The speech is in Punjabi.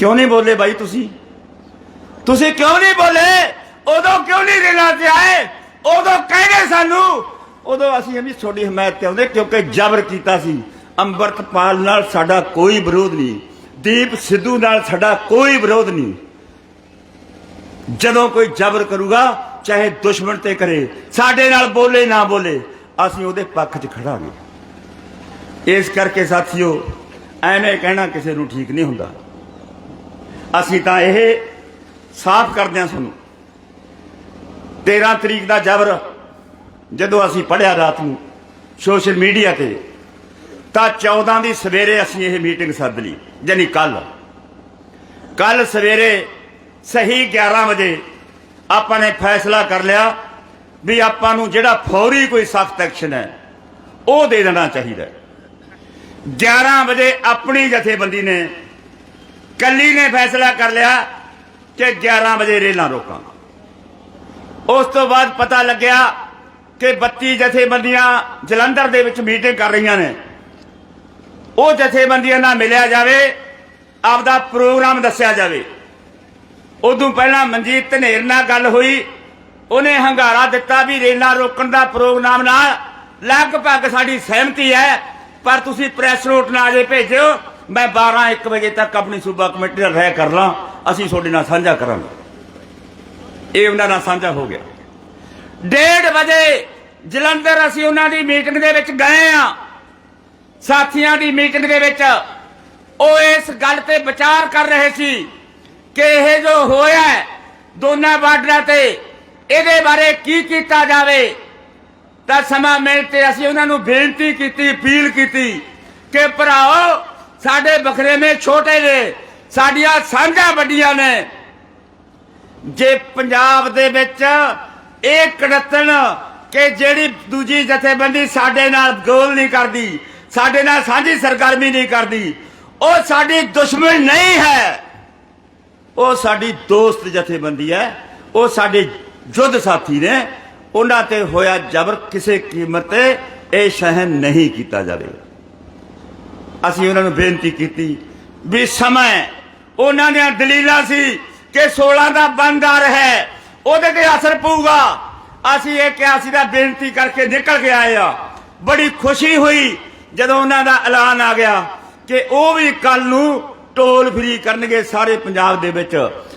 ਕਿਉਂ ਨਹੀਂ ਬੋਲੇ ਬਾਈ ਤੁਸੀਂ? ਤੁਸੀਂ ਕਿਉਂ ਨਹੀਂ ਬੋਲੇ? ਉਦੋਂ ਕਿਉਂ ਨਹੀਂ ਰੇਲਾਂ ਤੇ ਆਏ? ਉਦੋਂ ਕਹਿੰਦੇ ਸਾਨੂੰ, ਉਦੋਂ ਅਸੀਂ ਵੀ ਤੁਹਾਡੀ ਹਮਾਇਤ ਤੇ ਆਉਂਦੇ ਕਿਉਂਕਿ ਜ਼ਬਰ ਕੀਤਾ ਸੀ। ਅੰਮ੍ਰਿਤਪਾਲ ਨਾਲ ਸਾਡਾ ਕੋਈ ਵਿਰੋਧ ਨਹੀਂ। ਦੀਪ ਸਿੱਧੂ ਨਾਲ ਸਾਡਾ ਕੋਈ ਵਿਰੋਧ ਨਹੀਂ। ਜਦੋਂ ਕੋਈ ਜ਼ਬਰ ਕਰੂਗਾ, ਚਾਹੇ ਦੁਸ਼ਮਣ ਤੇ ਕਰੇ, ਸਾਡੇ ਨਾਲ ਬੋਲੇ ਨਾ ਬੋਲੇ, ਅਸੀਂ ਉਹਦੇ ਪੱਖ 'ਚ ਖੜਾਂਗੇ। ਇਸ ਕਰਕੇ ਸਾਥੀਓ, ਐਵੇਂ ਕਹਿਣਾ ਕਿਸੇ ਨੂੰ ਠੀਕ ਨਹੀਂ ਹੁੰਦਾ। ਅਸੀਂ ਤਾਂ ਇਹ ਸਾਫ਼ ਕਰਦੇ ਹਾਂ ਤੁਹਾਨੂੰ 13 ਤਰੀਕ ਦਾ ਜ਼ਬਰ ਜਦੋਂ ਅਸੀਂ ਪੜਿਆ ਰਾਤ ਨੂੰ ਸੋਸ਼ਲ ਮੀਡੀਆ ਤੇ, ਤਾਂ 14 ਦੀ ਸਵੇਰੇ ਅਸੀਂ ਇਹ ਮੀਟਿੰਗ ਸੱਦ ਲਈ, ਯਾਨੀ ਕੱਲ ਕੱਲ ਸਵੇਰੇ ਸਹੀ 11 ਵਜੇ ਆਪਾਂ ਨੇ ਫੈਸਲਾ ਕਰ ਲਿਆ ਵੀ ਆਪਾਂ ਨੂੰ ਜਿਹੜਾ ਫੌਰੀ ਕੋਈ ਸਖਤ ਐਕਸ਼ਨ ਹੈ, ਉਹ ਦੇ ਦੇਣਾ ਚਾਹੀਦਾ ਹੈ। 11 ਵਜੇ ਆਪਣੀ ਜਥੇਬੰਦੀ ਨੇ ਕੱਲੀ ਨੇ ਫੈਸਲਾ ਕਰ ਲਿਆ ਕਿ 11 ਵਜੇ ਰੇਲਾਂ ਰੋਕਾਂਗਾ। ਉਸ ਤੋਂ ਬਾਅਦ ਪਤਾ ਲੱਗਿਆ ਕਿ 32 ਜਥੇਬੰਦੀਆਂ ਜਲੰਧਰ ਦੇ ਵਿੱਚ ਮੀਟਿੰਗ ਕਰ ਰਹੀਆਂ ਨੇ। ਉਹ ਜਥੇਬੰਦੀਆਂ ਨਾਲ ਮਿਲਿਆ ਜਾਵੇ, ਆਪਦਾ ਪ੍ਰੋਗਰਾਮ ਦੱਸਿਆ ਜਾਵੇ। ਉਦੋਂ ਪਹਿਲਾਂ ਮਨਜੀਤ ਧਨੇਰ ਨਾਲ ਗੱਲ ਹੋਈ। ਉਹਨੇ ਹੰਗਾਰਾ ਦਿੱਤਾ ਵੀ ਰੇਲਾਂ ਰੋਕਣ ਦਾ ਪ੍ਰੋਗਰਾਮ ਨਾਲ। ਲਗਭਗ ਸਾਡੀ ਸਹਿਮਤੀ ਹੈ, ਪਰ ਤੁਸੀਂ ਪ੍ਰੈਸ ਨੋਟ ਨਾਲ ਜੇ ਭੇਜਿਓ। ਮੈਂ 12 1 ਵਜੇ ਤੱਕ ਆਪਣੀ ਸੂਬਾ ਕਮੇਟੀ ਨਾਲ ਰਹਿ ਕਰ ਲਾਂ, ਅਸੀਂ ਤੁਹਾਡੇ ਨਾਲ ਸਾਂਝਾ ਕਰਾਂਗੇ। ਇਹ ਉਹਨਾਂ ਨਾਲ ਸਾਂਝਾ ਹੋ ਗਿਆ। 1:30 ਵਜੇ ਜਲੰਧਰ ਅਸੀਂ ਉਹਨਾਂ ਦੀ ਮੀਟਿੰਗ ਦੇ ਵਿੱਚ ਗਏ ਆ ਸਾਥੀਆਂ ਦੀ ਮੀਟਿੰਗ ਦੇ ਵਿੱਚ ਉਹ ਇਸ ਗੱਲ ਤੇ ਵਿਚਾਰ ਕਰ ਰਹੇ ਸੀ ਕਿ ਇਹ ਜੋ ਹੋਇਆ ਦੋਨਾਂ ਬਾਰਡਰਾਂ ਤੇ ਇਹਦੇ ਬਾਰੇ ਕੀ ਕੀਤਾ ਜਾਵੇ, ਤਾਂ ਸਮਾਂ ਮਿਲ ਤੇ ਅਸੀਂ ਉਹਨਾਂ ਨੂੰ ਬੇਨਤੀ ਕੀਤੀ, ਅਪੀਲ ਕੀਤੀ ਕਿ ਭਰਾਓ ਸਾਡੇ ਬਖਰੇਵੇਂ ਛੋਟੇ ਨੇ, ਸਾਡੀਆਂ ਸਾਂਝਾਂ ਵੱਡੀਆਂ ਨੇ। ਜੇ ਪੰਜਾਬ ਦੇ ਵਿੱਚ ਇਹ ਕੜਤਣ ਕਿ ਜਿਹੜੀ ਦੂਜੀ ਜਥੇਬੰਦੀ ਸਾਡੇ ਨਾਲ ਗੋਲ ਨਹੀਂ ਕਰਦੀ, ਸਾਡੇ ਨਾਲ ਸਾਂਝੀ ਸਰਗਰਮੀ ਨਹੀਂ ਕਰਦੀ, ਉਹ ਸਾਡੀ ਦੁਸ਼ਮਣ ਨਹੀਂ ਹੈ। ਉਹ ਸਾਡੀ ਦੋਸਤ ਜਥੇਬੰਦੀ ਹੈ, ਉਹ ਸਾਡੇ ਯੁੱਧ ਸਾਥੀ ਨੇ, ਉਹਨਾਂ ਤੇ ਹੋਇਆ ਜ਼ਬਰ ਕਿਸੇ ਕੀਮਤ ਤੇ ਇਹ ਸਹਿਨ ਨਹੀਂ ਕੀਤਾ ਜਾਵੇਗਾ। ਅਸੀਂ ਉਹਨਾਂ ਨੂੰ ਬੇਨਤੀ ਕੀਤੀ ਵੀ ਸਮਾਂ ਉਹਨਾਂ ਦੀਆਂ ਦਲੀਲਾਂ ਸੀ ਕਿ 16 ਦਾ ਬੰਦ ਆ ਰਿਹਾ। ਉਹਦੇ ਤੇ ਅਸਰ ਪਊਗਾ। ਅਸੀਂ ਇਹ ਕਿਹਾ ਸੀ ਦਾ ਬੇਨਤੀ ਕਰਕੇ ਨਿਕਲ ਕੇ ਆਏ ਆ। ਬੜੀ ਖੁਸ਼ੀ ਹੋਈ ਜਦੋਂ ਉਹਨਾਂ ਦਾ ਐਲਾਨ ਆ ਗਿਆ ਕਿ ਉਹ ਵੀ ਕੱਲ ਨੂੰ ਟੋਲ ਫ੍ਰੀ ਕਰਨਗੇ ਸਾਰੇ ਪੰਜਾਬ ਦੇ ਵਿੱਚ।